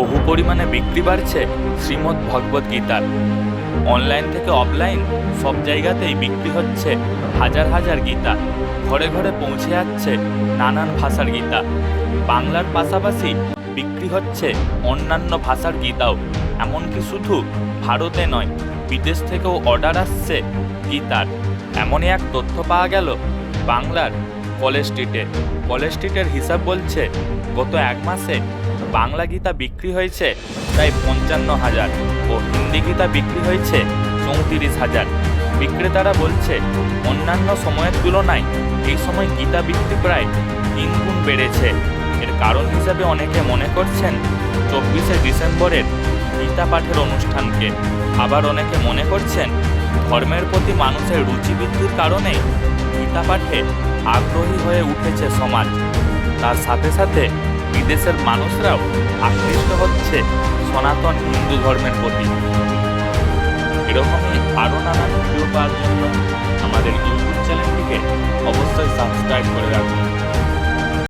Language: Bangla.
বহু পরিমাণে বিক্রি বাড়ছে শ্রীমদ্ ভগবদ গীতার। অনলাইন থেকে অফলাইন সব জায়গাতেই বিক্রি হচ্ছে হাজার হাজার গীতা। ঘরে ঘরে পৌঁছে যাচ্ছে নানান ভাষার গীতা। বাংলার পাশাপাশি বিক্রি হচ্ছে অন্যান্য ভাষার গীতাও। এমনকি শুধু ভারতে নয়, বিদেশ থেকেও অর্ডার আসছে গীতার। এমনই এক তথ্য পাওয়া গেল বাংলার কলেজ স্ট্রিটে। কলেজ স্ট্রিটের হিসাব বলছে, গত এক মাসে বাংলা গীতা বিক্রি হয়েছে প্রায় পঞ্চান্ন হাজার ও হিন্দি গীতা বিক্রি হয়েছে চৌত্রিশ হাজার। বিক্রেতারা বলছে, অন্যান্য সময়ের তুলনায় এই সময় গীতা বিক্রি প্রায় তিন গুণ বেড়েছে। এর কারণ হিসেবে অনেকে মনে করছেন, চব্বিশে ডিসেম্বরের গীতা পাঠের অনুষ্ঠানকে। আবার অনেকে মনে করছেন, ধর্মের প্রতি মানুষের রুচি বৃদ্ধির কারণে গীতা পাঠে আগ্রহী হয়ে উঠেছে সমাজ। তার সাথে সাথে বিদেশের মানুষরাও আকৃষ্ট হচ্ছে সনাতন হিন্দু ধর্মের প্রতি। এরকমই আরও নানান ভিডিও পাওয়ার জন্য আমাদের ইউটিউব চ্যানেলটিকে অবশ্যই সাবস্ক্রাইব করে রাখুন।